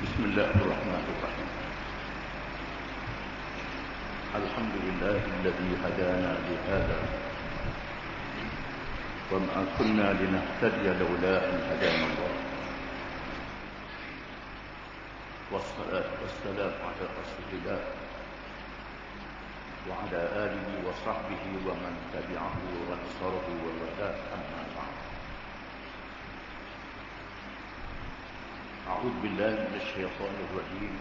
بسم الله الرحمن الرحيم. الحمد لله الذي هدانا لهذا. وما كنا لنهتدي لولا أن هدانا الله. والصلاة والسلام على رسول الله وعلى آله وصحبه ومن تبعه ونصره وولاه أما أعوذ بالله من الشيطان الرجيم.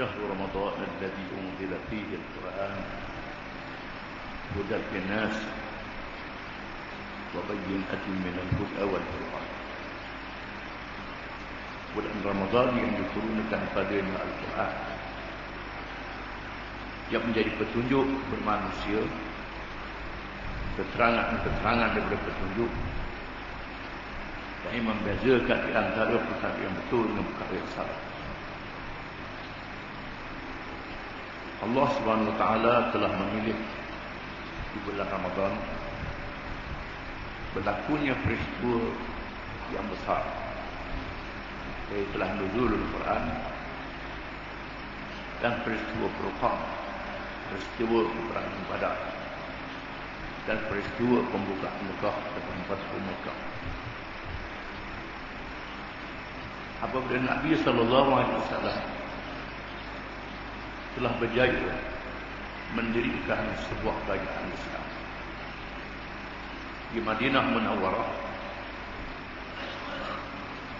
شهر رمضان الذي أنزل فيه القرآن هدى للناس وبينات من الهدى والفرقان. ولأن رمضان ينذكرون تنفذين القرآن yang menjadi petunjuk bermanusia keterangan-keterangan daripada petunjuk yang membezakan di antara perkara yang betul dengan perkara yang salah. Allah Subhanahu Wa Taala telah memilih di bulan Ramadan berlakunya peristiwa yang besar. Yaitu telah nuzul Al-Quran dan peristiwa Furqan peristiwa peperangan Badar dan peristiwa pembukaan Mekah ataupun Fathu Mekah apabila Nabi sallallahu alaihi wasallam telah berjaya mendirikan sebuah kerajaan Islam di Madinah Munawwarah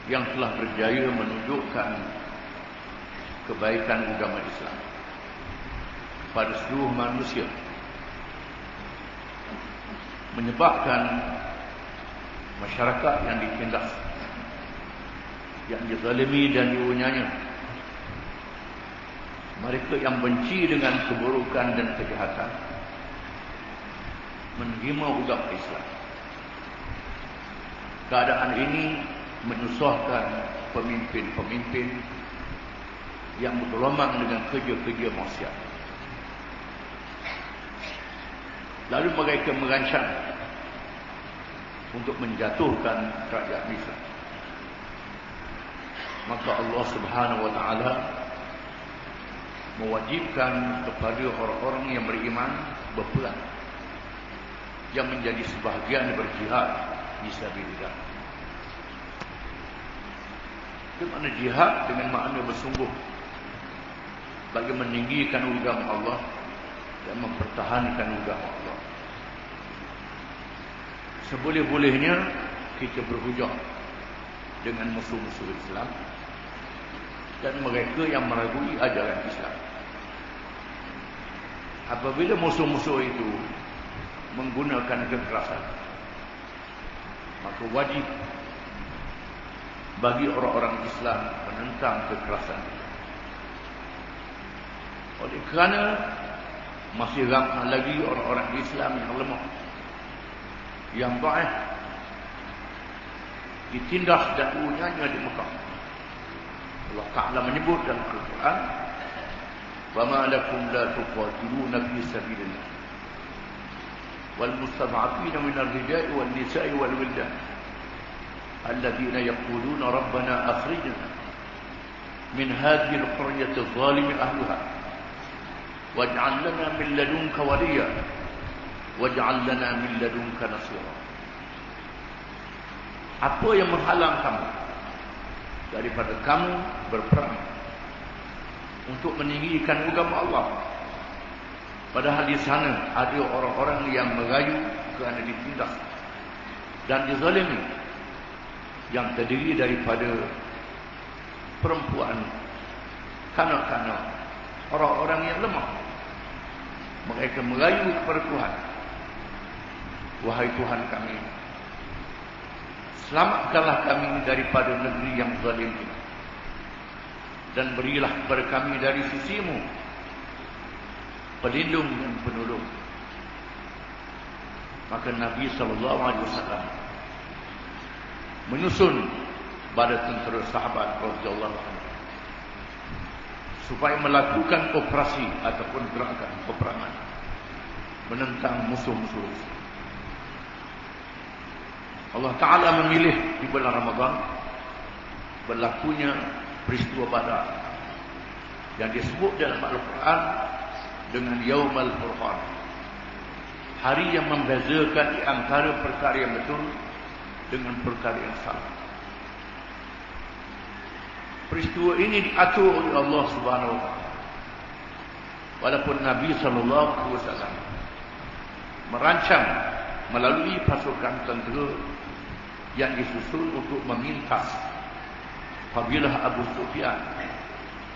yang telah berjaya menunjukkan kebaikan agama Islam pada seluruh manusia menyebabkan masyarakat yang ditindas yang dizalimi dan diunyanya mereka yang benci dengan keburukan dan kejahatan menerima agama Islam keadaan ini menyusahkan pemimpin-pemimpin yang bergelombang dengan kerja-kerja maksiat. Lalu mereka merancang untuk menjatuhkan rakyat Islam. Maka Allah Subhanahu wa taala mewajibkan kepada orang-orang yang beriman berperang yang menjadi sebahagian berjihad di makna jihad dengan makna bersungguh? Bagi meninggikan agama Allah dan mempertahankan agama Allah. Seboleh-bolehnya kita berhujah dengan musuh-musuh Islam dan mereka yang meragui ajaran Islam. Apabila musuh-musuh itu menggunakan kekerasan, maka wajib bagi orang-orang Islam menentang kekerasan. Oleh kerana masih ramai lagi orang-orang Islam yang lemah, yang baik, ditindas dan unyanya di Mekah. Allah Ta'ala menyebut dalam Al-Quran, وَمَا لَكُمْ لَا تُقَاتِلُونَ فِي سَبِيلِ اللَّهِ وَالْمُسْتَضْعَفِينَ مِنَ الرِّجَالِ وَالنِّسَاءِ وَالْوِلْدَانِ الذين يقولون ربنا أخرجنا من هذه القرية الظالم أهلها واجعل لنا من لدنك وليا واجعل لنا من لدنك نصيرا apa yang menghalang kamu? Daripada kamu berperang untuk meninggikan agama Allah. Padahal di sana ada orang-orang yang merayu kerana ditindas dan dizalimi yang terdiri daripada perempuan kanak-kanak orang-orang yang lemah. Mereka merayu kepada Tuhan. Wahai Tuhan kami selamatkanlah kami daripada negeri yang zalim ini dan berilah kepada kami dari sisimu pelindung dan penolong maka Nabi wasallam menyusun pada tentera sahabat radhiyallahu anhu supaya melakukan operasi ataupun gerakan peperangan menentang musuh-musuh Islam. Allah Ta'ala memilih di bulan Ramadan berlakunya peristiwa badar. Yang disebut dalam Al-Quran dengan Yawmal Furqan. Hari yang membezakan di antara perkara yang betul dengan perkara yang salah. Peristiwa ini diatur oleh Allah Subhanahu taala. Walaupun Nabi sallallahu alaihi wasallam merancang melalui pasukan tentera yang disusun untuk memintas kabilah Abu Sufyan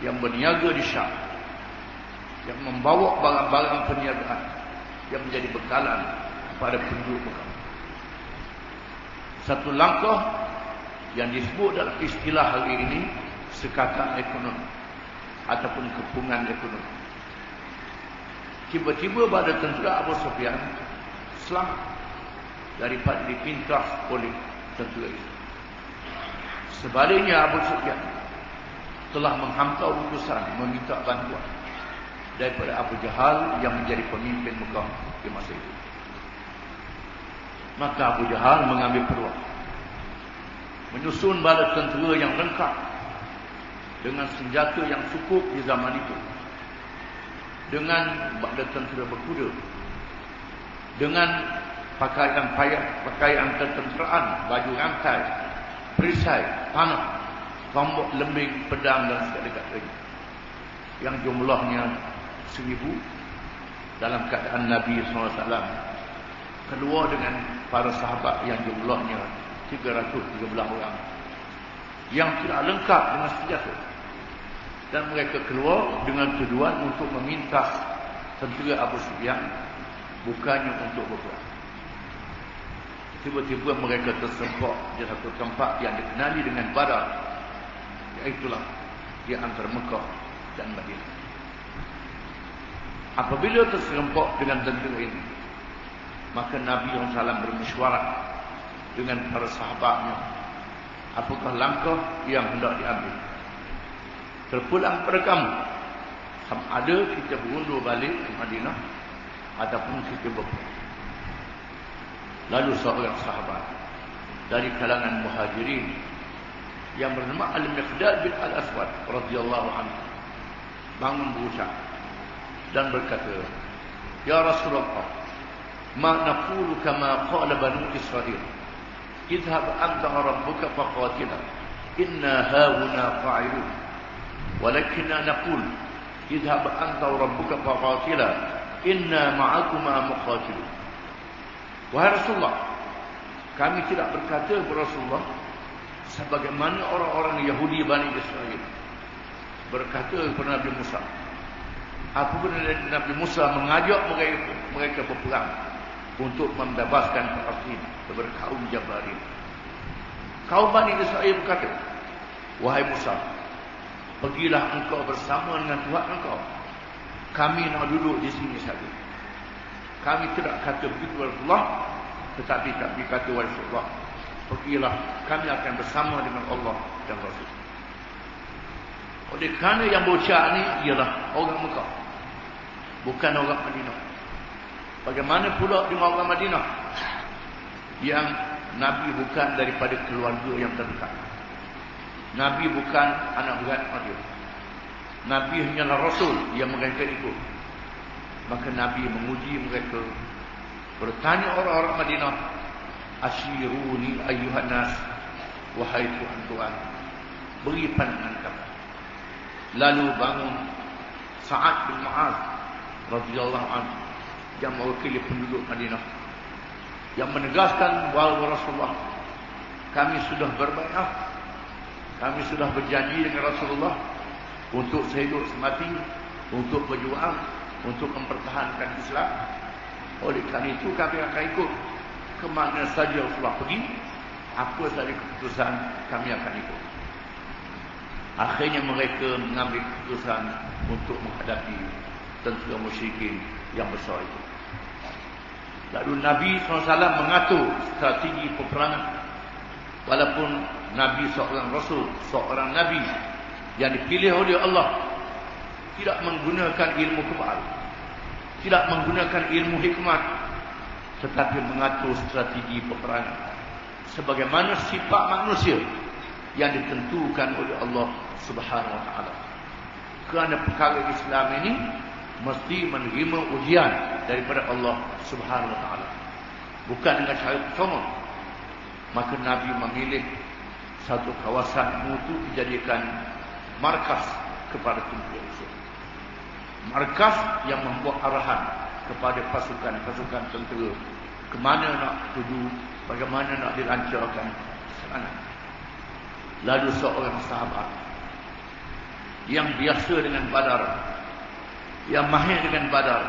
yang berniaga di Syam yang membawa barang-barang perniagaan yang menjadi bekalan kepada penduduk Mekah. Satu langkah yang disebut dalam istilah hari ini sekatan ekonomi ataupun kepungan ekonomi. Tiba-tiba pada tentera Abu Sufyan selamat daripada dipintas oleh tentera itu. Sebaliknya Abu Sufyan telah menghantar utusan meminta bantuan daripada Abu Jahal yang menjadi pemimpin Mekah di masa itu. Maka Abu Jahal mengambil peluang menyusun bala tentera yang lengkap dengan senjata yang cukup di zaman itu dengan bala tentera berkuda dengan pakaian payah pakaian ketenteraan baju rantai perisai panah tombok lembing pedang dan segala lagi yang jumlahnya seribu dalam keadaan Nabi SAW keluar dengan para sahabat yang jumlahnya 313 orang yang tidak lengkap dengan senjata dan mereka keluar dengan tujuan untuk meminta tentera Abu Sufyan bukannya untuk berperang. Tiba-tiba mereka tersempak di satu tempat yang dikenali dengan Badar. Iaitulah di antara Mekah dan Madinah. Apabila terserempak dengan tentera ini, maka Nabi SAW bermesyuarat dengan para sahabatnya. Apakah langkah yang hendak diambil? terpulang pada kamu sama ada kita berundur balik ke Madinah ataupun kita berpulang Lalu seorang sahabat dari kalangan muhajirin yang bernama Al-Miqdad bin Al-Aswad radhiyallahu anhu bangun berucap dan berkata Ya Rasulullah ma naqulu kama qala banu Israil idhab anta rabbuka faqatila inna hauna fa'ilun walakin naqul idhab anta rabbuka faqatila inna ma'akuma muqatilun. Wahai Rasulullah Kami tidak berkata kepada Rasulullah Sebagaimana orang-orang Yahudi Bani Israel Berkata kepada Nabi Musa Apabila Nabi Musa mengajak mereka, mereka berperang Untuk membebaskan Palestin Daripada kaum Jabarin Kaum Bani Israel berkata Wahai Musa Pergilah engkau bersama dengan Tuhan engkau. Kami nak duduk di sini saja. Kami tidak kata begitu Rasulullah. Tetapi kami kata Rasulullah. Pergilah kami akan bersama dengan Allah dan Rasul. Oleh kerana yang bocah ni ialah orang Mekah. Bukan orang Madinah. Bagaimana pula dengan orang Madinah? Yang Nabi bukan daripada keluarga yang terdekat. Nabi bukan anak berat dia. Nabi hanyalah Rasul yang mereka ikut. Maka Nabi menguji mereka. Bertanya orang-orang Madinah. Asyiruni ayuhan nas. Wahai Tuhan-Tuhan. Beri pandangan kamu. Lalu bangun Sa'ad bin Ma'ad. radhiyallahu anhu. Yang mewakili penduduk Madinah. Yang menegaskan bahawa Rasulullah. Kami sudah berbaikat kami sudah berjanji dengan Rasulullah untuk sehidup semati, untuk berjuang, untuk mempertahankan Islam. Oleh kerana itu kami akan ikut ke mana saja Rasulullah pergi, apa saja keputusan kami akan ikut. Akhirnya mereka mengambil keputusan untuk menghadapi tentera musyrikin yang besar itu. Lalu Nabi SAW mengatur strategi peperangan walaupun Nabi seorang Rasul, seorang Nabi yang dipilih oleh Allah tidak menggunakan ilmu kebal, tidak menggunakan ilmu hikmat, tetapi mengatur strategi peperangan. Sebagaimana sifat manusia yang ditentukan oleh Allah Subhanahu wa taala. Kerana perkara Islam ini mesti menerima ujian daripada Allah Subhanahu wa taala. Bukan dengan cara pertama. Maka Nabi memilih satu kawasan untuk dijadikan markas kepada kumpulan Islam. Markas yang membuat arahan kepada pasukan-pasukan tentera ke mana nak tuju, bagaimana nak dilancarkan sana. Lalu seorang sahabat yang biasa dengan badar, yang mahir dengan badar,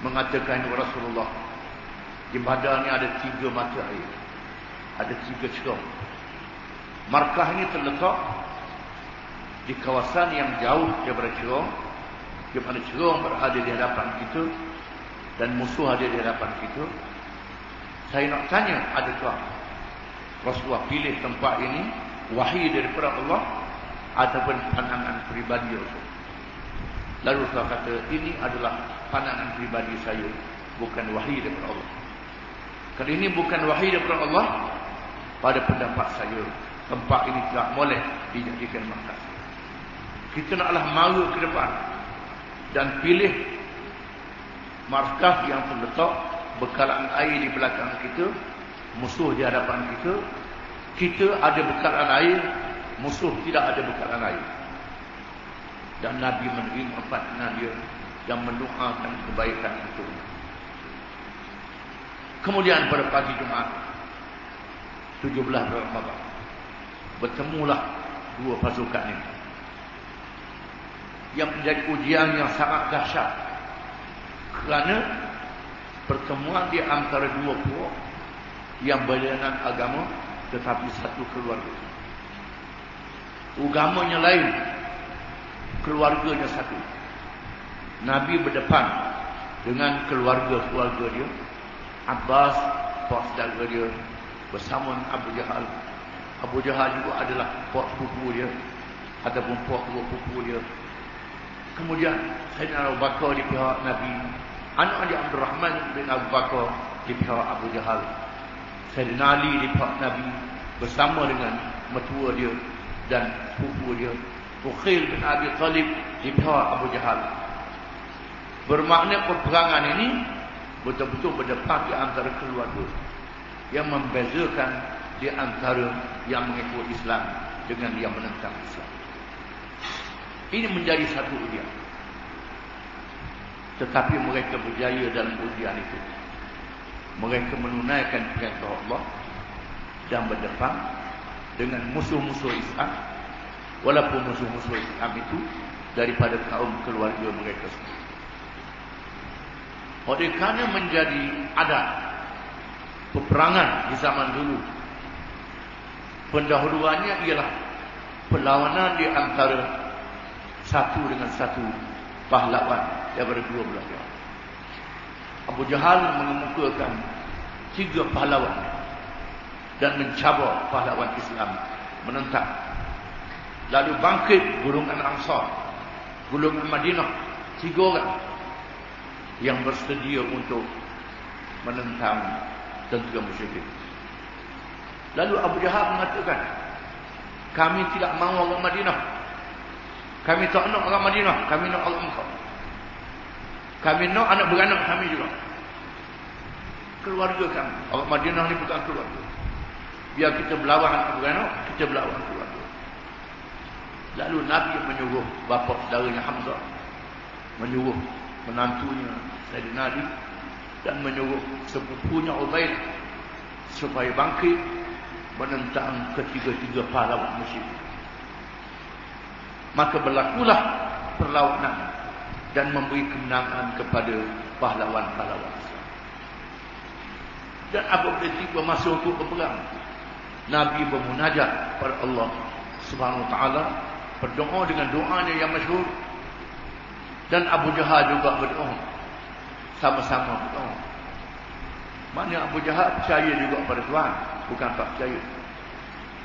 mengatakan kepada Rasulullah, di badar ni ada tiga mata air, ada tiga cerong. Markah ini terletak di kawasan yang jauh daripada cerong, di mana cerong berada di hadapan kita dan musuh ada di hadapan kita. Saya nak tanya, adakah Rasulullah pilih tempat ini wahyu daripada Allah ataupun pandangan pribadi Rasul? Lalu saya kata, ini adalah pandangan pribadi saya, bukan wahyu daripada Allah. Kalau ini bukan wahyu daripada Allah, pada pendapat saya, tempat ini tidak boleh dijadikan markas. Kita naklah malu ke depan dan pilih markas yang terletak bekalan air di belakang kita, musuh di hadapan kita. Kita ada bekalan air, musuh tidak ada bekalan air. Dan Nabi menerima pandangan dia dan mendoakan kebaikan itu. Kemudian pada pagi Jumaat 17 Ramadan bertemulah dua pasukan ini yang menjadi ujian yang sangat dahsyat. Kerana pertemuan di antara dua puak yang berlainan agama tetapi satu keluarga. Agamanya lain keluarganya satu. Nabi berdepan dengan keluarga-keluarga dia Abbas Pak saudara dia bersama Abu Jahal. Abu Jahal juga adalah Pak pupu dia ataupun Pak dua pupu dia kemudian Sayyidina Abu Bakar di pihak Nabi. Anak adik Abdul Rahman bin Abu Bakar di pihak Abu Jahal. Sayyidina Ali di pihak Nabi bersama dengan mertua dia dan pupu dia. Ukhil bin Abi Talib di pihak Abu Jahal. Bermakna perperangan ini betul-betul berdepan di antara keluarga yang membezakan di antara yang mengikut Islam dengan yang menentang Islam. Ini menjadi satu ujian. Tetapi mereka berjaya dalam ujian itu. Mereka menunaikan perintah Allah dan berdepan dengan musuh-musuh Islam. Walaupun musuh-musuh Islam itu daripada kaum keluarga mereka sendiri. Oleh kerana menjadi adat peperangan di zaman dulu. Pendahuluannya ialah perlawanan di antara satu dengan satu pahlawan daripada dua belah pihak. Abu Jahal mengemukakan tiga pahlawan dan mencabar pahlawan Islam menentang. Lalu bangkit golongan Ansar, golongan Madinah, tiga orang yang bersedia untuk menentang tentera musyrik. Lalu Abu Jahal mengatakan, kami tidak mahu orang Madinah. Kami tak nak orang Madinah, kami nak orang Mekah. Kami nak anak beranak kami juga. Keluarga kami. Orang Madinah ni bukan keluarga. Biar kita berlawan anak beranak, kita berlawan keluarga. Lalu Nabi menyuruh bapa saudaranya Hamzah. Menyuruh menantunya Sayyidina Ali dan menyuruh sepupunya Ubaid supaya bangkit menentang ketiga-tiga pahlawan musyrik. Maka berlakulah perlawanan dan memberi kemenangan kepada pahlawan-pahlawan. Dan apabila tiba masa untuk berperang, Nabi bermunajat kepada Allah Subhanahu Taala, berdoa dengan doanya yang masyhur dan Abu Jahal juga berdoa sama-sama berdoa. Mana Abu Jahal percaya juga pada Tuhan, bukan tak percaya.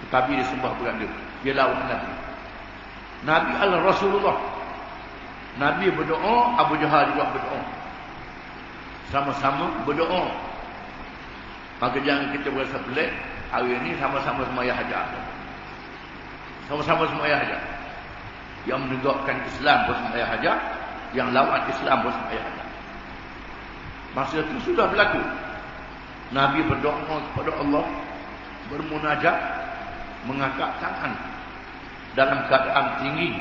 Tetapi dia sembah bukan dia. Dia lawan Nabi. Nabi adalah Rasulullah. Nabi berdoa, Abu Jahal juga berdoa. Sama-sama berdoa. Maka jangan kita berasa pelik, hari ini sama-sama semayah hajat. Sama-sama semayah saja. Yang menegakkan Islam pun semayah saja. Yang lawan Islam pun semayah saja. Masa itu sudah berlaku. Nabi berdoa kepada Allah. Bermunajat. Mengangkat tangan. Dalam keadaan tinggi.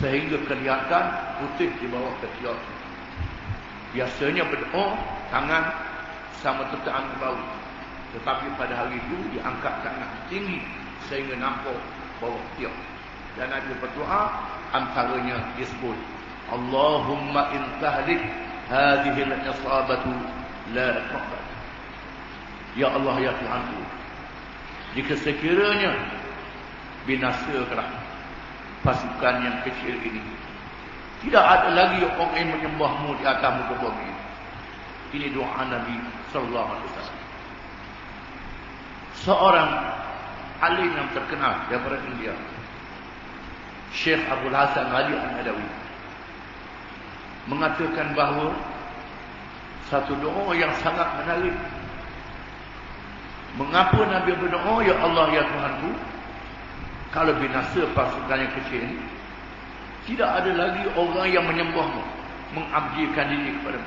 Sehingga kelihatan putih di bawah ketiak. Biasanya berdoa tangan sama tetaan ke bawah. Tetapi pada hari itu diangkat tangan tinggi. Sehingga nampak bawah ketiak. Dan ada berdoa antaranya disebut. Allahumma intahlik hadhihi al-isabatu la taqbal. Ya Allah ya Tuhanku. Jika sekiranya binasakanlah pasukan yang kecil ini. Tidak ada lagi orang yang menyembahmu di atas muka bumi. Ini doa Nabi sallallahu alaihi wasallam. Seorang alim yang terkenal daripada India. Syekh Abdul Hasan Ali An-Nadawi mengatakan bahawa satu doa yang sangat menarik. Mengapa Nabi berdoa, Ya Allah, Ya Tuhanku, kalau binasa pasukan yang kecil ini, tidak ada lagi orang yang menyembahmu, mengabdikan diri kepada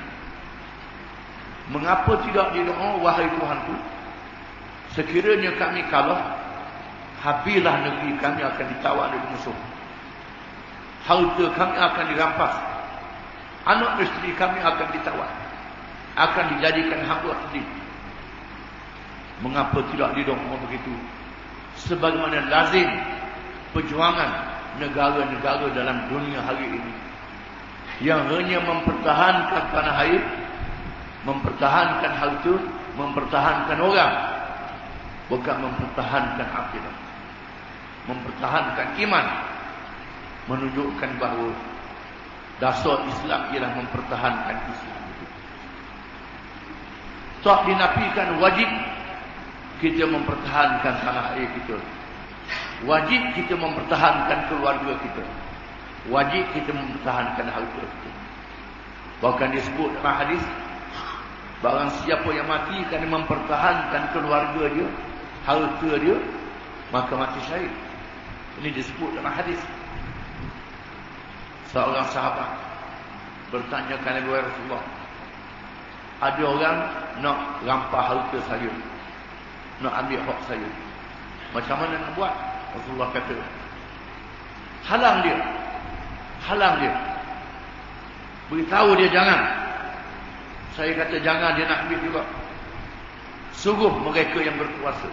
Mengapa tidak didoa, Wahai Tuhanku, sekiranya kami kalah, habislah negeri kami akan ditawan oleh musuh. Harta kami akan dirampas. Anak isteri kami akan ditawan. Akan dijadikan hamba sendiri. Mengapa tidak didoa begitu? Sebagaimana lazim perjuangan negara-negara dalam dunia hari ini. Yang hanya mempertahankan tanah air. Mempertahankan harta. Mempertahankan orang. Bukan mempertahankan akidah mempertahankan iman menunjukkan bahawa dasar Islam ialah mempertahankan Islam itu. Tak dinafikan wajib kita mempertahankan tanah air kita. Wajib kita mempertahankan keluarga kita. Wajib kita mempertahankan harta kita. Bahkan disebut dalam hadis Barang siapa yang mati kerana mempertahankan keluarga dia Harta dia Maka mati syahid ini disebut dalam hadis. Seorang sahabat bertanya kepada Rasulullah. Ada orang nak rampah harta saya. Nak ambil hak saya. Macam mana nak buat? Rasulullah kata. Halang dia. Halang dia. Beritahu dia jangan. Saya kata jangan dia nak ambil juga. Suruh mereka yang berkuasa.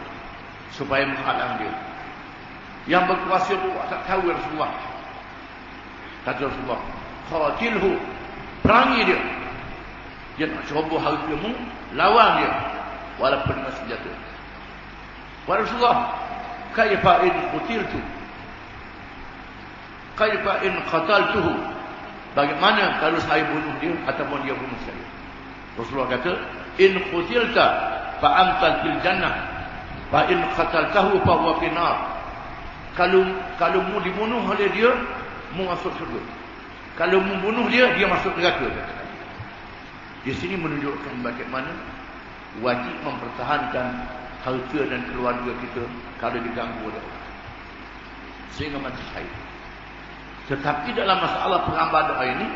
Supaya menghalang dia. Yang berkuasa itu tak tahu Rasulullah. Kata Rasulullah. Khatilhu. Perangi dia. Dia nak cuba hartamu. Lawan dia. Walaupun dengan senjata. Wa Rasulullah. Kaifa in kutiltu. Kaifa in qataltuhu. Bagaimana kalau saya bunuh dia ataupun dia bunuh saya. Rasulullah kata. In kutilta fa'amtal fil jannah. Fa'in qataltahu fahuwa finar kalau kalau mu dibunuh oleh dia mu masuk syurga kalau mu bunuh dia dia masuk neraka di sini menunjukkan bagaimana wajib mempertahankan harta dan keluarga kita kalau diganggu oleh orang sehingga mati syahid tetapi dalam masalah pengambar doa ini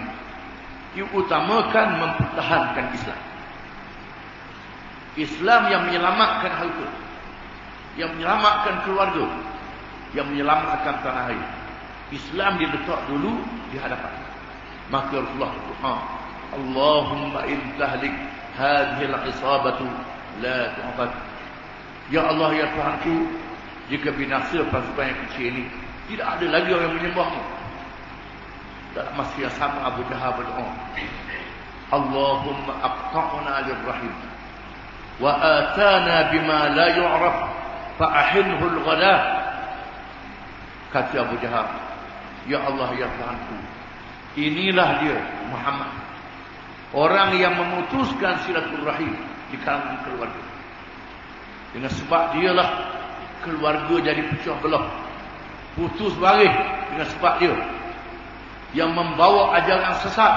diutamakan mempertahankan Islam Islam yang menyelamatkan harta yang menyelamatkan keluarga yang menyelamatkan tanah air. Islam diletak dulu di hadapan. Maka Rasulullah berdoa, Allahumma in tahlik hadhihi al-isabatu la tu'bad. Ya Allah ya Tuhanku, jika binasa pasukan yang kecil ini, tidak ada lagi orang yang menyembahmu. Dalam masa yang sama Abu Jahal berdoa, Allahumma aqta'na lirrahim. Wa atana bima la yu'raf fa ahinhu al-ghadah Kata Abu Jahal Ya Allah ya Tuhanku Inilah dia Muhammad. Orang yang memutuskan silaturahim Di kalangan keluarga Dengan sebab dialah Keluarga jadi pecah belah. Putus balik Dengan sebab dia. Yang membawa ajaran sesat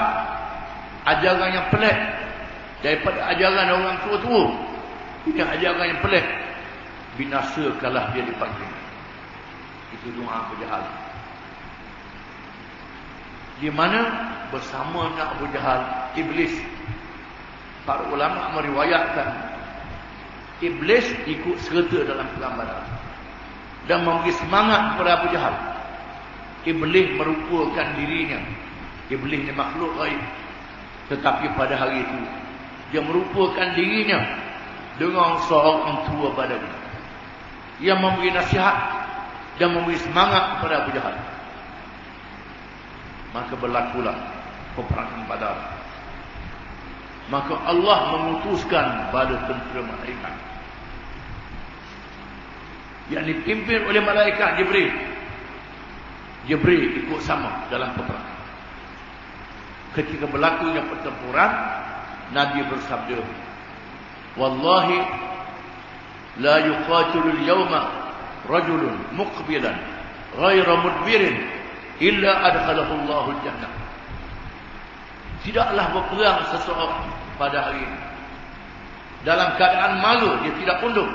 Ajaran yang pelik Daripada ajaran orang tua-tua Ini ajaran yang pelik. Binasa kalah dia dipanggil. Itu doa Abu Jahal. Di mana bersama dengan Abu Jahal, Iblis. Para ulama meriwayatkan Iblis ikut serta dalam perang Badar dan memberi semangat kepada Abu Jahal. Iblis merupakan dirinya. Iblis ni makhluk lain. Tetapi pada hari itu dia merupakan dirinya dengan seorang tua Badar yang memberi nasihat dan memberi semangat kepada Abu Jahal. Maka berlakulah peperangan Badar. Maka Allah memutuskan pada tentera malaikat yang dipimpin oleh malaikat Jibril. Jibril ikut sama dalam peperangan. Ketika berlakunya pertempuran, Nabi bersabda, "Wallahi la yuqatilu al-yawma rajulun muqbilan ghayra mudbirin illa adkhalahu Allahu al-jannah." Tidaklah berperang seseorang pada hari ini dalam keadaan malu dia tidak unduk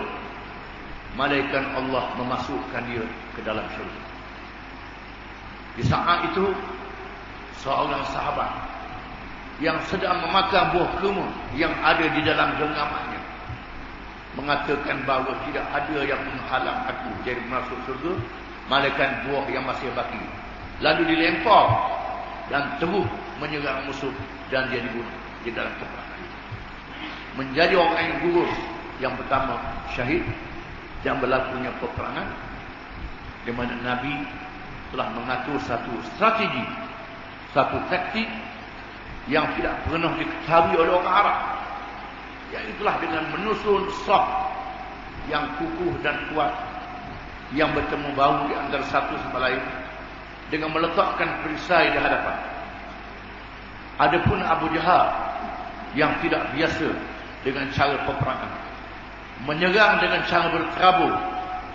malaikat Allah memasukkan dia ke dalam syurga. Di saat itu seorang sahabat yang sedang memakan buah kurma yang ada di dalam genggamannya mengatakan bahawa tidak ada yang menghalang aku dari masuk surga malaikat buah yang masih baki lalu dilempar dan terus menyerang musuh dan dia dibunuh di dalam peperangan menjadi orang yang gugur yang pertama syahid yang berlakunya peperangan di mana Nabi telah mengatur satu strategi satu taktik yang tidak pernah diketahui oleh orang Arab yang itulah dengan menusun sah yang kukuh dan kuat yang bertemu bau di antara satu sama lain dengan meletakkan perisai di hadapan. Adapun Abu Jahal yang tidak biasa dengan cara peperangan menyerang dengan cara berterabur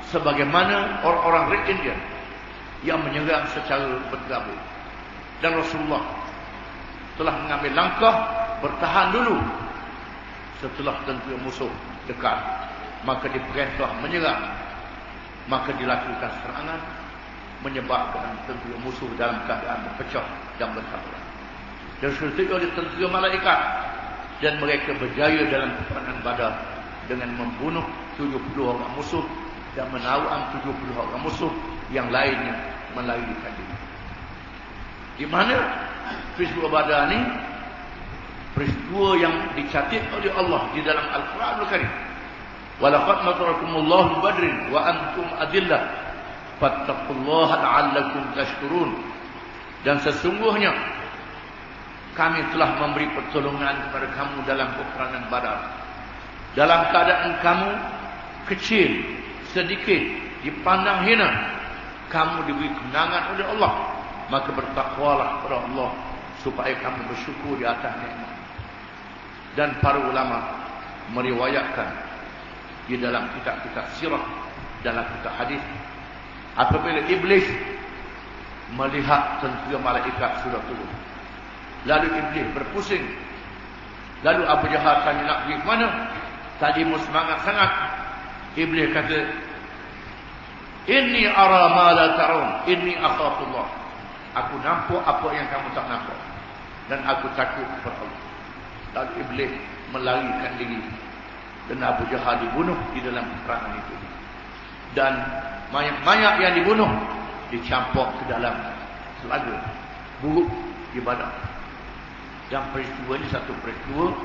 sebagaimana orang-orang Red Indian yang menyerang secara berterabur dan Rasulullah telah mengambil langkah bertahan dulu setelah tentera musuh dekat. Maka diperintah menyerang. Maka dilakukan serangan menyebabkan tentera musuh dalam keadaan berpecah dan bertaburan dan seterusnya oleh tentera malaikat dan mereka berjaya dalam peperangan badar dengan membunuh 70 orang musuh dan menawang 70 orang musuh yang lainnya melarikan diri di mana peristiwa Badar ini peristiwa yang dicatat oleh Allah di dalam Al-Quran Al-Karim. Walaqad nasarakumullahu Badrin wa antum adillah fattaqullaha la'allakum tashkurun. Dan sesungguhnya kami telah memberi pertolongan kepada kamu dalam peperangan Badar. Dalam keadaan kamu kecil, sedikit, dipandang hina, kamu diberi kemenangan oleh Allah maka bertakwalah kepada Allah supaya kamu bersyukur di atas nikmat. Dan para ulama meriwayatkan di dalam kitab-kitab sirah dalam kitab hadis apabila iblis melihat tentera malaikat sudah turun lalu iblis berpusing lalu Abu Jahal tanya nak pergi mana tadi mu semangat sangat iblis kata inni ara ma la ta'un inni akhafullah Aku nampak apa yang kamu tak nampak. Dan aku takut kepada Allah. Lalu Iblis melarikan diri. Dan Abu Jahal dibunuh di dalam peperangan itu. Dan mayat-mayat yang dibunuh dicampur ke dalam selaga. Buruk di badan. Dan peristiwa ini satu peristiwa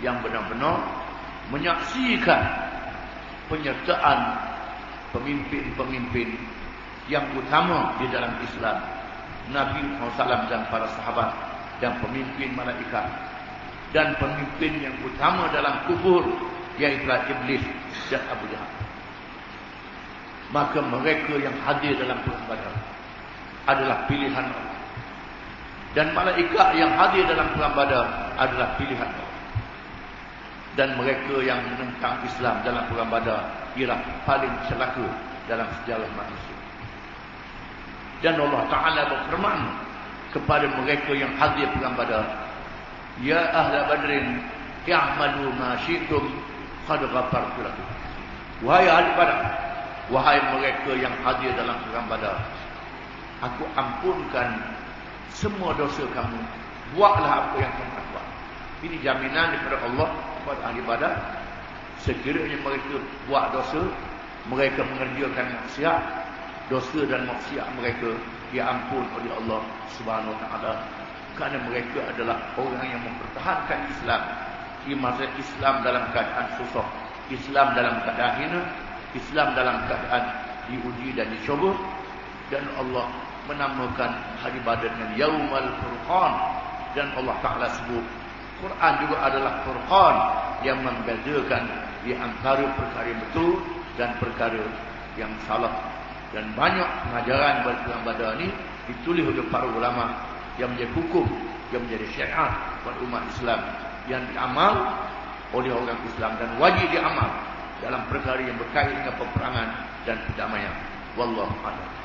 yang benar-benar menyaksikan penyertaan pemimpin-pemimpin yang utama di dalam Islam Nabi SAW dan para sahabat dan pemimpin malaikat dan pemimpin yang utama dalam kufur yaitu Iblis dan Abu Jahal. Maka mereka yang hadir dalam perang Badar adalah pilihan Allah. Dan malaikat yang hadir dalam perang Badar adalah pilihan Allah. Dan mereka yang menentang Islam dalam perang Badar ialah paling celaka dalam sejarah manusia. Dan Allah Ta'ala berfirman kepada mereka yang hadir perang badar. Ya ahla badrin, ma syi'tum qad ghafartu lakum. Wahai ahli badar, Wahai mereka yang hadir dalam perang badar. Aku ampunkan semua dosa kamu. Buatlah apa yang kamu buat. Ini jaminan daripada Allah kepada ahli badar. Sekiranya mereka buat dosa. Mereka mengerjakan maksiat. Dosa dan maksiat mereka diampun oleh Allah subhanahu wa ta'ala. Kerana mereka adalah orang yang mempertahankan Islam. Di masa Islam dalam keadaan susah. Islam dalam keadaan hina. Islam dalam keadaan diuji dan dicoba dan Allah menamakan hari Badar dengan Yaumul Furqan dan Allah Taala sebut Quran juga adalah Furqan yang membedakan di antara perkara betul dan perkara yang salah dan banyak pengajaran dalam Badar ini ditulis oleh para ulama yang menjadi hukum yang menjadi syariat buat umat Islam yang diamal oleh orang Islam dan wajib diamal dalam perkara yang berkait dengan peperangan dan perdamaian. Wallahu a'lam.